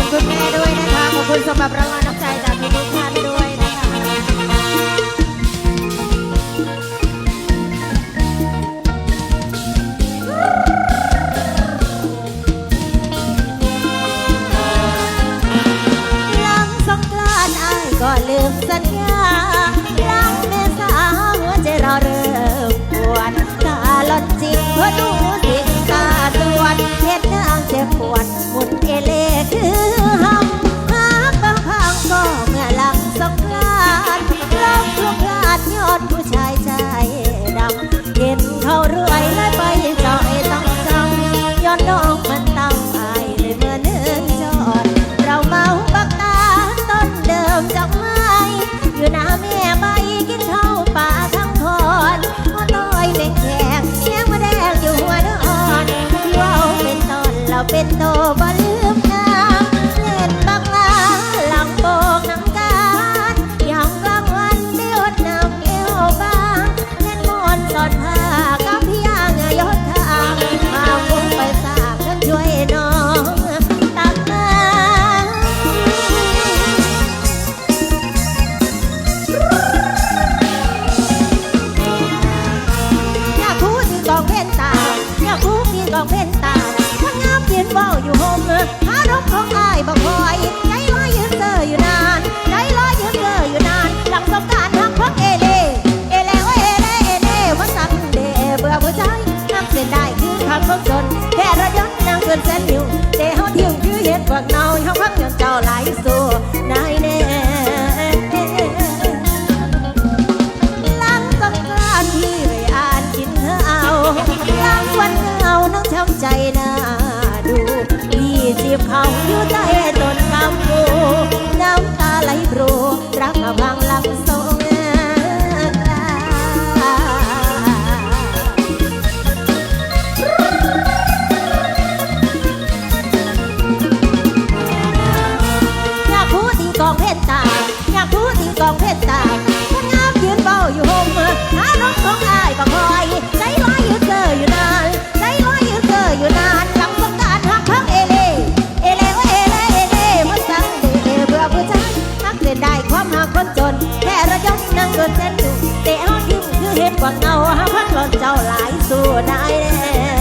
คุณคุณแม่ด้วยนะคะ ขอบคุณสำหรับรางวัลน้ำใจจากทุกท่านด้วยนะคะหลังสงกรานต์อ้ายก็ลืมสัญญาหลังเมษาหัวใจเราเริ่มปวดตาหลดจิตเพรดู อดผู้ชายใจดำเห็นเขาเรื่อยเลยไปจอยต้องจำย้อนน้องมันตั้งอายเลยเมื่อเนื่นจอด เราเมาบักตาต้นเดิมจากไม้อยู่หน้าแม่ใบกินเท่าป่าทั้งพรก็ลอยเด็กแขกเสียงมาแดงอยู่หัวดอนที่ว่าเป็นตอนเราเป็นโตบ่ลืมน้ำเล่นบักลา เฝ้าอยู่โฮมหารบของอายบ่คอย ใจลอยยืนเซออยู่นาน ใจลอยยืนเซออยู่นานหลังสงการทักพักเอเล่เอเล่โอเอเล่เอเล่ว่าสั่งเดเบื่อผู้ชายนักเส้นได้คือคำของจนแค่ระยศนางเกินเสนนิ้ว จีบ ผู้ชายนักเล่นได้ความหาคนจน แค่ระยศนั่งเกินเส้นอยู่เตะฮอดยิ้มคือเห็ดกว่าเงาหาพักหล่อนเจ้าหลายสู่นายแน่